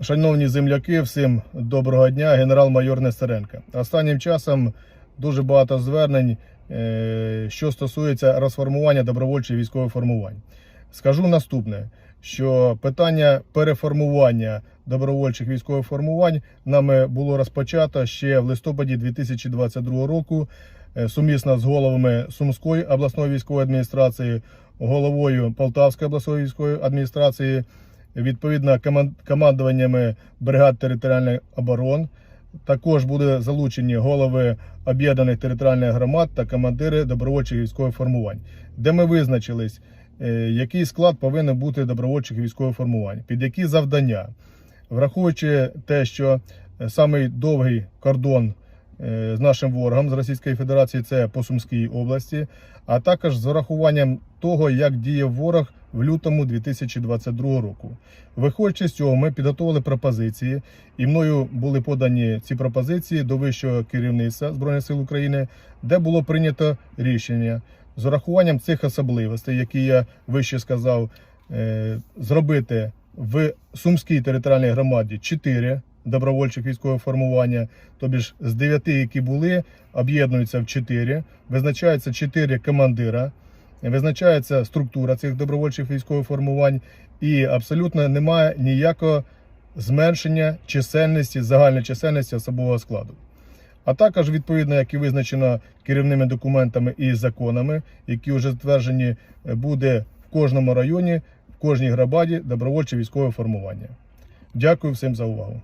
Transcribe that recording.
Шановні земляки, всім доброго дня, генерал-майор Нестеренко. Останнім часом дуже багато звернень, е, що стосується розформування добровольчих військових формувань. Скажу наступне: що питання переформування добровольчих військових формувань нами було розпочато ще в листопаді 2022 року е, сумісно з головами Сумської обласної військової адміністрації, головою Полтавської обласної військової адміністрації відповідно командуваннями бригад територіальних оборон. Також буде залучені голови об'єднаних територіальних громад та командири добровольчих військових формувань, де ми визначились, е, який склад повинен бути добровольчих військових формувань, під які завдання, враховуючи те, що самий довгий кордон е, з нашим ворогом з Російської Федерації це по Сумській області, а також з урахуванням того, як діє ворог в лютому 2022 року. Виходячи з цього, ми підготували пропозиції, і мною були подані ці пропозиції до вищого керівництва Збройних сил України, де було прийнято рішення з урахуванням цих особливостей, які я вище сказав, е, зробити в Сумській територіальній громаді 4 добровольчих військових формування, тобі з 9, які були, об'єднуються в 4, визначається 4 командира, визначається структура цих добровольчих військових формувань, і абсолютно немає ніякого зменшення чисельності, загальної чисельності особового складу. А також, відповідно, як і визначено керівними документами і законами, які вже затверджені, буде в кожному районі, в кожній громаді добровольче військове формування. Дякую всім за увагу.